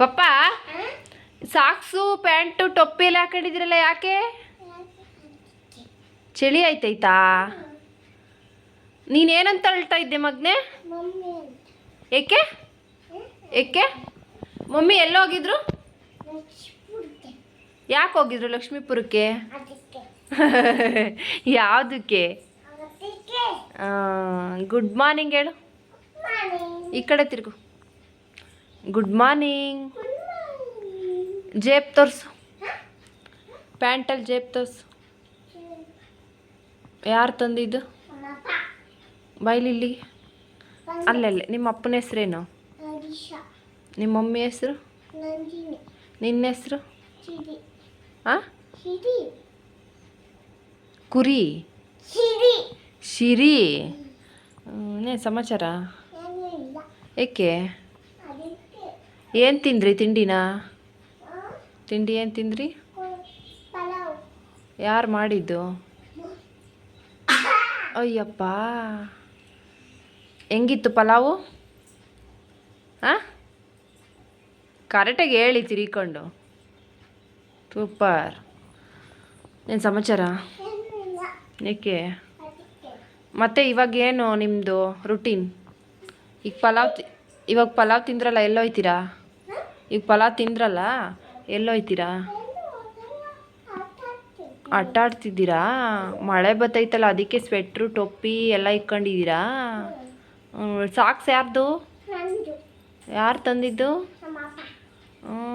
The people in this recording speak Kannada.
ಪಪ್ಪ ಸಾಕ್ಸು ಪ್ಯಾಂಟು ಟೊಪ್ಪಿ ಎಲ್ಲ ಹಾಕೊಂಡಿದ್ರಲ್ಲ ಯಾಕೆ? ಚಳಿ ಆಯ್ತೈತಾ ನೀನೇನಂತ ಅಳ್ತಾ ಇದ್ದೆ ಮಗ್ನೆ? ಏಕೆ? ಏಕೆ? ಮಮ್ಮಿ ಎಲ್ಲೋಗಿದ್ರು ಯಾಕೆ ಹೋಗಿದ್ರು ಲಕ್ಷ್ಮೀಪುರಕ್ಕೆ? ಯಾವುದಕ್ಕೆ? ಗುಡ್ ಮಾರ್ನಿಂಗ್ ಹೇಳು. ಈ ಕಡೆ ತಿರುಗು. ಗುಡ್ ಮಾರ್ನಿಂಗ್ ಜೇಬ್ ತೋರಿಸು ಪ್ಯಾಂಟಲ್ಲಿ ಜೇಬ್ ತೋರಿಸು ಯಾರು ತಂದಿದ್ದು? ಬೈಲಿಲ್ಲಿ ಅಲ್ಲಲ್ಲೇ ನಿಮ್ಮ ಅಪ್ಪನ ಹೆಸ್ರೇನು? ನಿಮ್ಮ ಮಮ್ಮಿ ಹೆಸರು? ನಿನ್ನ ಹೆಸರು? ಸಿರಿ ಹಾಂ ಕುರಿ? ಶಿರಿ. ಇನ್ನೇನು ಸಮಾಚಾರ? ಏನೂ ಇಲ್ಲ. ಏಕೆ? ಏನು ತಿಂದ್ರಿ ತಿಂಡಿನ? ತಿಂಡಿ ಏನು ತಿಂದ್ರಿ? ಯಾರು ಮಾಡಿದ್ದು? ಅಯ್ಯಪ್ಪ. ಹೆಂಗಿತ್ತು ಪಲಾವು? ಹಾಂ ಕರೆಕ್ಟಾಗಿ ಹೇಳಿ ತಿರಿಕೊಂಡು. ಸೂಪರ್. ಏನು ಸಮಾಚಾರ? ಏಕೆ? ಮತ್ತೆ ಇವಾಗ ಏನು ನಿಮ್ಮದು ರುಟೀನ್ ಈಗ ಪಲಾವ್ ಇವಾಗ ಪಲಾವ್ ತಿಂದ್ರಲ್ಲ ಎಲ್ಲೋಯ್ತೀರಾ? ಈಗ ಫಲ ತಿಂದ್ರಲ್ಲ ಎಲ್ಲೋಯ್ತೀರಾ ಆಟಾಡ್ತಿದ್ದೀರಾ ಮಳೆ ಬತ್ತೈತಲ್ಲ ಅದಕ್ಕೆ ಸ್ವೆಟ್ರು ಟೊಪ್ಪಿ ಎಲ್ಲ ಇಕ್ಕೊಂಡಿದ್ದೀರಾ ಸಾಕ್ಸ್ ಯಾರ್ದು? ಯಾರು ತಂದಿದ್ದು? ಹ್ಮ್,